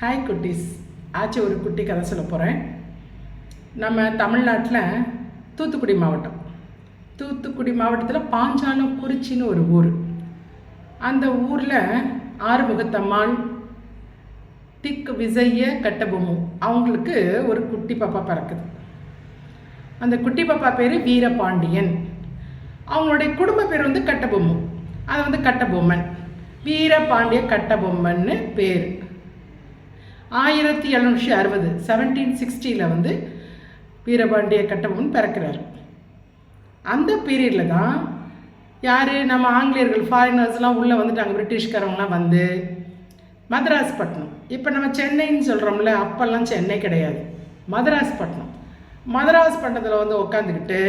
Hi குட்டீஸ். ஆச்சு ஒரு குட்டி கதை சொல்ல போகிறேன் நம்ம தமிழ்நாட்டில் தூத்துக்குடி மாவட்டம். தூத்துக்குடி மாவட்டத்தில் பாஞ்சாலம் குறிச்சின்னு ஒரு ஊர். அந்த ஊரில் ஆறுமுகத்தம்மாள் திக்கு விஜய கட்டபொம்மு. அவங்களுக்கு ஒரு குட்டி பாப்பா பிறக்குது. அந்த குட்டி பாப்பா பேர் வீரபாண்டியன். அவங்களுடைய குடும்ப பேர் வந்து கட்டபொம்மு. அது வந்து கட்டபொம்மன். வீரபாண்டிய கட்டபொம்மன்னு பேர். ஆயிரத்தி எழுநூற்றி அறுபது செவன்டீன் சிக்ஸ்டியில் வந்து வீரபாண்டிய கட்டபொம்மன் பிறக்கிறார். அந்த பீரியடில் தான் யார்? நம்ம ஆங்கிலேயர்கள் ஃபாரினர்ஸ்லாம் உள்ளே வந்துட்டாங்க. பிரிட்டிஷ்காரவங்களாம் வந்து மதராஸ் பட்டினம் இப்போ நம்ம சென்னைன்னு சொல்கிறோம்ல அப்போல்லாம் சென்னை கிடையாது. மதராஸ் பட்டினம் மதராஸ் பட்டணத்தில் வந்து உட்காந்துக்கிட்டு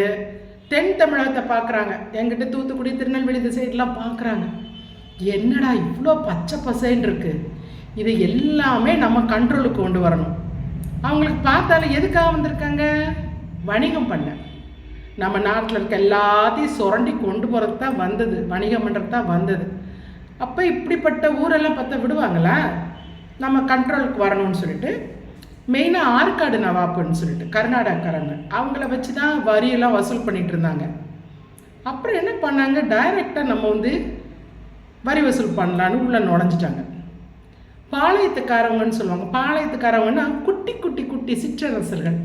தென் தமிழகத்தை பார்க்குறாங்க எங்கிட்ட தூத்துக்குடி திருநெல்வேலி இந்த சைட்லாம் பார்க்குறாங்க என்னடா இவ்வளோ பச்சை பசைன்னு இருக்குது இது எல்லாமே நம்ம கண்ட்ரோலுக்கு கொண்டு வரணும். அவங்களுக்கு பார்த்தாலும் எதுக்காக வந்திருக்காங்க? வணிகம் பண்ண. நம்ம நாட்டில் இருக்க எல்லாத்தையும் சுரண்டி கொண்டு போகிறது தான் வந்தது. வணிகம் பண்ணுறது தான் வந்தது. அப்போ இப்படிப்பட்ட ஊரெல்லாம் பார்த்தா விடுவாங்களா? நம்ம கண்ட்ரோலுக்கு வரணும்னு சொல்லிட்டு மெயினாக ஆற்காடு நவாப்புன்னு சொல்லிட்டு கர்நாடகாக்காரங்க. அவங்கள வச்சு தான் வரியெல்லாம் வசூல் பண்ணிகிட்டு இருந்தாங்க. அப்புறம் என்ன பண்ணாங்க? டைரெக்டாக நம்ம வந்து வரி வசூல் பண்ணலான்னு உள்ளே நுழைஞ்சிட்டாங்க. பாளையத்துக்காரவங்கன்னு சொல்லுவாங்க. பாளையத்துக்காரவங்கன்னா குட்டி குட்டி குட்டி சிற்றரசர்கள்.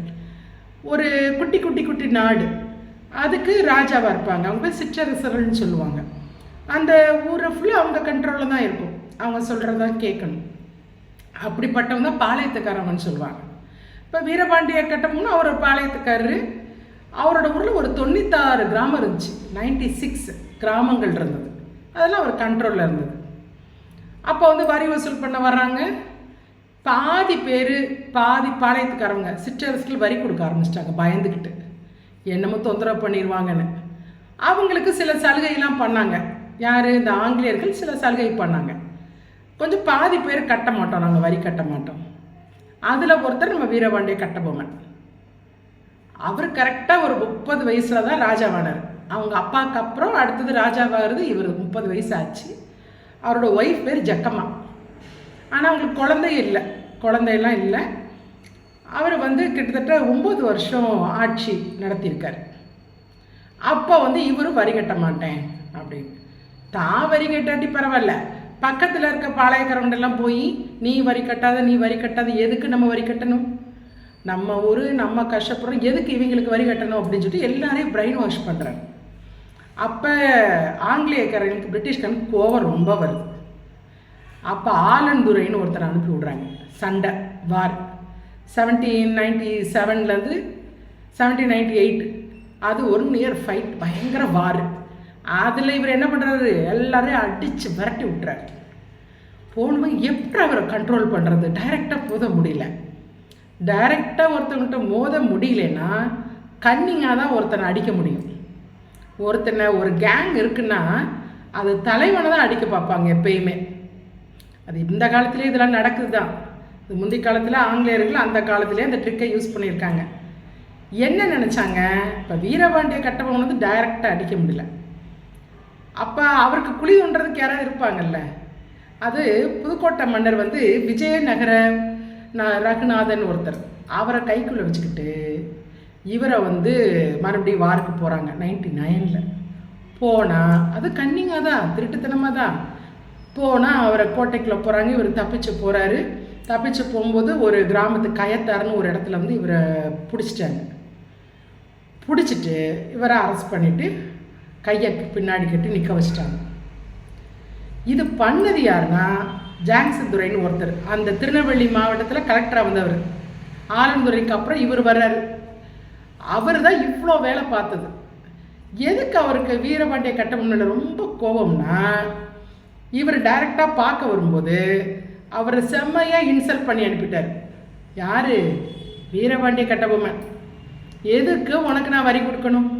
ஒரு குட்டி குட்டி குட்டி நாடு. அதுக்கு ராஜாவாக இருப்பாங்க. அவங்க பேர் சிற்றரசர்கள்னு சொல்லுவாங்க. அந்த ஊரை ஃபுல்லாக அவங்க கண்ட்ரோலில் தான் இருக்கும். அவங்க சொல்கிறதான் கேட்கணும். அப்படிப்பட்டவங்க தான் பாளையத்துக்காரவங்கன்னு சொல்லுவாங்க. இப்போ வீரபாண்டிய கட்டம்னு அவர் பாளையத்துக்காரர் பாளையத்துக்காரரு. அவரோட ஊரில் ஒரு தொண்ணூத்தாறு கிராமம் இருந்துச்சு. நைன்டி சிக்ஸ் கிராமங்கள் இருந்தது. அதெல்லாம் அவர் கண்ட்ரோலில் இருந்தது. அப்போ வந்து வரி வசூல் பண்ண வர்றாங்க. பாதி பேர் பாதி பாளையத்துக்காரவங்க சிற்றரசுகள் வரி கொடுக்க ஆரம்பிச்சிட்டாங்க பயந்துக்கிட்டு என்னமோ தொந்தரவு பண்ணிடுவாங்கன்னு அவங்களுக்கு சில சலுகையெல்லாம் பண்ணாங்க. யார்? இந்த ஆங்கிலேயர்கள் சில சலுகை பண்ணாங்க. கொஞ்சம் பாதி பேர் கட்ட மாட்டோம் நாங்கள் வரி கட்ட மாட்டோம். அதில் ஒருத்தர் நம்ம வீரபாண்டிய கட்டபொம்மன். அவர் கரெக்டாக ஒரு முப்பது வயசில் தான் ராஜாவானார். அவங்க அப்பாவுக்கு அப்புறம் அடுத்தது ராஜாவாகிறது இவர் முப்பது வயசு ஆச்சு. அவரோட ஒய்ஃப் பேர் ஜக்கம்மா. ஆனால் அவங்களுக்கு குழந்தை இல்லை. குழந்தையெல்லாம் இல்லை. அவர் வந்து கிட்டத்தட்ட ஒம்பது வருஷம் ஆட்சி நடத்தியிருக்கார். அப்போ வந்து இவரும் வரி கட்ட மாட்டேன் அப்படின்னு. தான் வரி கட்டாட்டி பரவாயில்ல. பக்கத்தில் இருக்க பாளையக்காரவங்கெல்லாம் போய் நீ வரி கட்டாத நீ வரி கட்டாத எதுக்கு நம்ம வரி கட்டணும்? நம்ம ஊர் நம்ம கஷ்டப்படுறோம் எதுக்கு இவங்களுக்கு வரி கட்டணும்? அப்படின்னு சொல்லிட்டு எல்லாரையும் பிரெயின் வாஷ் பண்ணுறாங்க அப்போ ஆங்கிலேயக்காரங்களுக்கு பிரிட்டிஷ்காரனுக்கு கோவம் ரொம்ப வருது. அப்போ ஆலந்துரைன்னு ஒருத்தர் அனுப்பி விட்றாங்க. சண்டை வார் செவன்டீன் நைன்டி செவன்லேருந்து செவன்டீன் நைன்டி எயிட் அது ஒன் இயர் ஃபைட் பயங்கர வார் அதில் இவர் என்ன பண்ணுறாரு எல்லாரையும் அடித்து விரட்டி விட்டுறாரு. போனவங்க எப்படி அவரை கண்ட்ரோல் பண்ணுறது டைரெக்டாக போத முடியல. டைரெக்டாக ஒருத்தவங்கிட்ட மோத முடியலன்னா கன்னிங்காக தான் ஒருத்தனை அடிக்க முடியும். ஒருத்தனை ஒரு கேங் இருக்குன்னா அது தலைவனை தான் அடிக்க பார்ப்பாங்க எப்பயுமே. அது இந்த காலத்துலேயே இதெல்லாம் நடக்குது தான் இது முந்தைய காலத்தில் ஆங்கிலேயர்கள் அந்த காலத்துலேயே அந்த ட்ரிக்கை யூஸ் பண்ணியிருக்காங்க. என்ன நினச்சாங்க? இப்போ வீரபாண்டிய கட்டபொம்மன் வந்து டைரெக்டாக அடிக்க முடியல. அப்போ அவருக்கு குழி தோன்றதுக்கு யாராவது இருப்பாங்கல்ல? அது புதுக்கோட்டை மன்னர் வந்து விஜயநகர ந- ரகுநாதன் ஒருத்தர். அவரை கைக்குள்ளே வச்சுக்கிட்டு இவரை வந்து மறுபடியும் வாருக்கு போகிறாங்க நைன்டி நைனில் போனால் அது கன்னிங்காக தான் திருட்டுத்தனமாக தான். போனால் அவரை கோட்டைக்குள்ளே போகிறாங்க இவர் தப்பிச்சு போகிறாரு தப்பிச்சு போகும்போது ஒரு கிராமத்து கயத்தாருன்னு ஒரு இடத்துல வந்து இவரை பிடிச்சிட்டாங்க. பிடிச்சிட்டு இவரை அரெஸ்ட் பண்ணிவிட்டு கையை பின்னாடி கட்டி நிற்க வச்சிட்டாங்க. இது பண்ணது யாருன்னா ஜாங்சன் துரைன்னு ஒருத்தர். அந்த திருநெல்வேலி மாவட்டத்தில் கலெக்டராக வந்தவர். ஆலந்துறைக்கு அப்புறம் இவர் வர்றாரு. அவர் தான் இவ்வளோ வேலை பார்த்தது. எதுக்கு அவருக்கு வீரபாண்டிய கட்டபொம்மனில் ரொம்ப கோபம்னா இவர் டைரெக்டாக பார்க்க வரும்போது அவரை செம்மையாக இன்சல்ட் பண்ணி அனுப்பிட்டார். யார்? வீரபாண்டிய கட்டபொம்மன் எதுக்கு உனக்கு நான் வரி கொடுக்கணும்?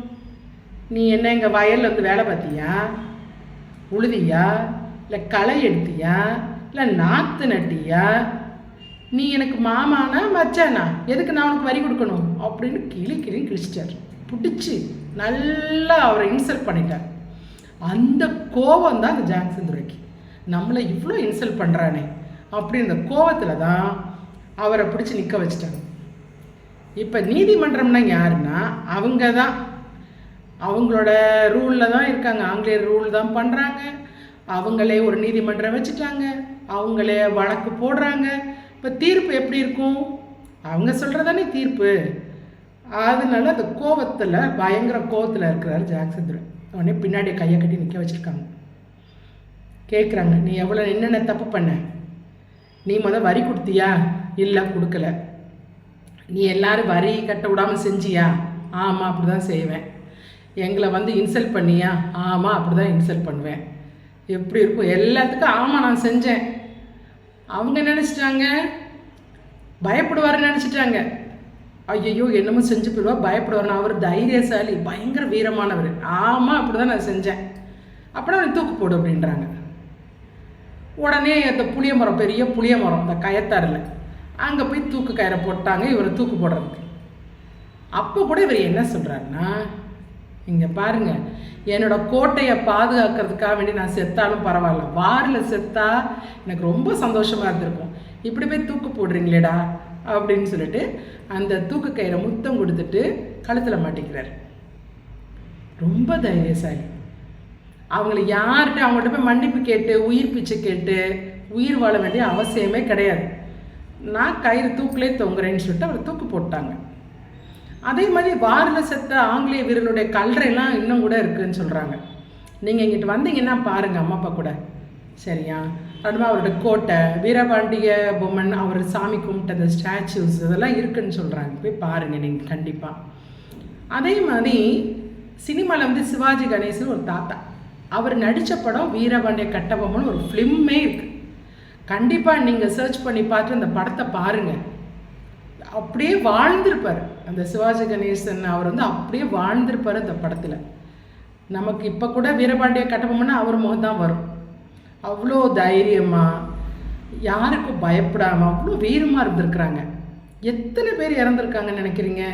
நீ என்ன எங்கள் வயலில் வந்து வேலை பார்த்தியா? உழுதியா? இல்லை களை எடுத்தியா? இல்லை நாற்று நட்டியா? நீ எனக்கு மாமானா மச்சானா? எதுக்கு நான் உனக்கு வரி கொடுக்கணும்? அப்படின்னு கிளி கிளி கிழிச்சிட்டார். பிடிச்சி நல்லா அவரை இன்சல்ட் பண்ணிட்டார். அந்த கோபம் தான் அந்த ஜான்சன் துரைக்கு. நம்மளை இவ்வளோ இன்சல்ட் பண்ணுறானே அப்படி இந்த கோவத்தில் தான் அவரை பிடிச்சி நிற்க வச்சிட்டாங்க. இப்போ நீதிமன்றம்னா யாருன்னா அவங்க தான். அவங்களோட ரூலில் தான் இருக்காங்க. ஆங்கிலேயர் ரூல் தான் பண்ணுறாங்க அவங்களே ஒரு நீதிமன்றம் வச்சுட்டாங்க. அவங்களே வழக்கு போடுறாங்க. இப்போ தீர்ப்பு எப்படி இருக்கும்? அவங்க சொல்கிறதானே தீர்ப்பு. அதனால அந்த கோவத்தில் பயங்கர கோவத்தில் இருக்கிறார் ஜாக்சந்திர உடனே பின்னாடி கையை கட்டி நிற்க வச்சுருக்காங்க. கேட்குறாங்க நீ எவ்வளோ என்னென்ன தப்பு பண்ண? நீ முத வரி கொடுத்தியா? இல்லை கொடுக்கல. நீ எல்லாரும் வரி கட்ட விடாமல் செஞ்சியா? ஆமாம் அப்படி தான் செய்வேன். எங்களை வந்து இன்சல்ட் பண்ணியா? ஆமாம் அப்படி தான் இன்சல்ட் பண்ணுவேன். எப்படி இருக்கும்? எல்லாத்துக்கும் ஆமாம் நான் செஞ்சேன். அவங்க நினச்சிட்டாங்க? பயப்படுவாருன்னு நினச்சிட்டாங்க. ஐயோ என்னமோ செஞ்சு போயிடுவா பயப்படுவார் அவர் தைரியசாலி பயங்கர வீரமானவர். ஆமாம் அப்படி தான் நான் செஞ்சேன். அப்படின்னா அவனை தூக்கு போடு அப்படின்றாங்க. உடனே அந்த புளிய மரம் பெரிய புளிய மரம் இந்த கயத்தாரில் அங்கே போய் தூக்கு கயிறை போட்டாங்க இவரை தூக்கு போடுறதுக்கு. அப்போ கூட இவர் என்ன சொல்கிறாருன்னா இங்கே பாருங்க. என்னோட கோட்டையை பாதுகாக்கிறதுக்காக வேண்டி நான் செத்தாலும் பரவாயில்ல. வாரில் செத்தா எனக்கு ரொம்ப சந்தோஷமாக இருந்திருக்கும். இப்படி போய் தூக்கு போடுறீங்களேடா அப்படின்னு சொல்லிட்டு அந்த தூக்கு கயிறை முத்தம் கொடுத்துட்டு கழுத்தில் மாட்டிக்கிறார். ரொம்ப தைரியசாலி. அவங்கள யார்கிட்ட அவங்கள்ட்ட போய் மன்னிப்பு கேட்டு உயிர் பிச்சை கேட்டு உயிர் வாழ வேண்டிய அவசியமே கிடையாது. நான் கயிறு தூக்கிலே தொங்குறேன்னு சொல்லிட்டு அவரை தூக்கு போட்டாங்க. அதே மாதிரி வாரில் செத்த ஆங்கிலேய வீரர்களுடைய கல்லறைலாம் இன்னும் கூட இருக்குதுன்னு சொல்கிறாங்க நீங்கள் இங்கிட்டு வந்தீங்கன்னா பாருங்கள் அம்மா அப்பா கூட. சரியா? அதுமாதிரி அவரோட கோட்டை வீரபாண்டிய பொம்மன் அவர் சாமி கும்பிட்ட அந்த ஸ்டாச்சூஸ் இதெல்லாம் இருக்குன்னு சொல்கிறாங்க போய் பாருங்கள் நீங்கள் கண்டிப்பாக அதே மாதிரி சினிமாவில் வந்து சிவாஜி கணேசன் ஒரு தாத்தா. அவர் நடித்த படம் வீரபாண்டிய கட்டபொம்மன் ஒரு ஃபிலிம்மே இருக்குது கண்டிப்பாக நீங்கள் சர்ச் பண்ணி பார்த்து அந்த படத்தை பாருங்கள் அப்படியே வாழ்ந்திருப்பார். அந்த சிவாஜி கணேசன் அவர் வந்து அப்படியே வாழ்ந்திருப்பார் அந்த படத்தில். நமக்கு இப்போ கூட வீரபாண்டிய கட்டபொம்மன்னா அவர் முகம் தான் வரும். அவ்வளோ தைரியமாக யாருக்கும் பயப்படாமல் அவ்வளோ வீரமாக இருந்திருக்கிறாங்க. எத்தனை பேர் இறந்துருக்காங்கன்னு நினைக்கிறீங்க?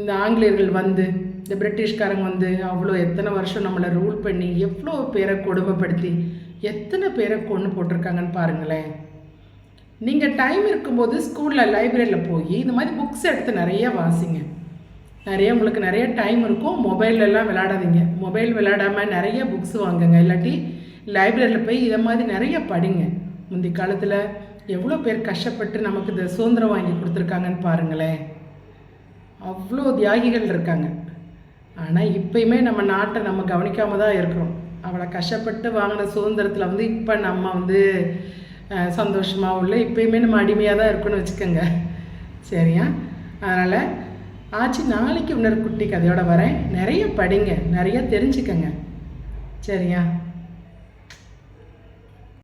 இந்த ஆங்கிலேயர்கள் வந்து இந்த பிரிட்டிஷ்காரங்க வந்து அவ்வளோ எத்தனை வருஷம் நம்மளை ரூல் பண்ணி எவ்வளோ பேரை கொடுமைப்படுத்தி எத்தனை பேரை கொண்டு போட்டிருக்காங்கன்னு பாருங்களேன். நீங்கள் டைம் இருக்கும்போது ஸ்கூலில் லைப்ரரியில் போய் இந்த மாதிரி புக்ஸ் எடுத்து நிறைய வாசிங்க. நிறைய உங்களுக்கு நிறைய டைம் இருக்கும். மொபைல்லலாம் விளையாடாதீங்க. மொபைல் விளையாடாமல் நிறைய புக்ஸ் வாங்குங்க. இல்லாட்டி லைப்ரரியில் போய் இதை மாதிரி நிறைய படிங்க. முந்தி காலத்தில் எவ்வளோ பேர் கஷ்டப்பட்டு நமக்கு இந்த சுதந்திரம் வாங்கி கொடுத்துருக்காங்கன்னு பாருங்களேன். அவ்வளோ தியாகிகள் இருக்காங்க. ஆனால் இப்பயுமே நம்ம நாட்டை நம்ம கவனிக்காமல் தான் இருக்கிறோம். அவளை கஷ்டப்பட்டு வாங்கின சுதந்திரத்தில் வந்து இப்போ நம்ம வந்து சந்தோஷமாக உள்ள இப்பயுமே நம்ம அடிமையாக தான் இருக்குன்னு வச்சுக்கோங்க. சரியா? அதனால் ஆச்சு நாளைக்கு இன்னொரு குட்டி கதையோடு வரேன். நிறைய படிங்க நிறைய தெரிஞ்சுக்கங்க. சரியா?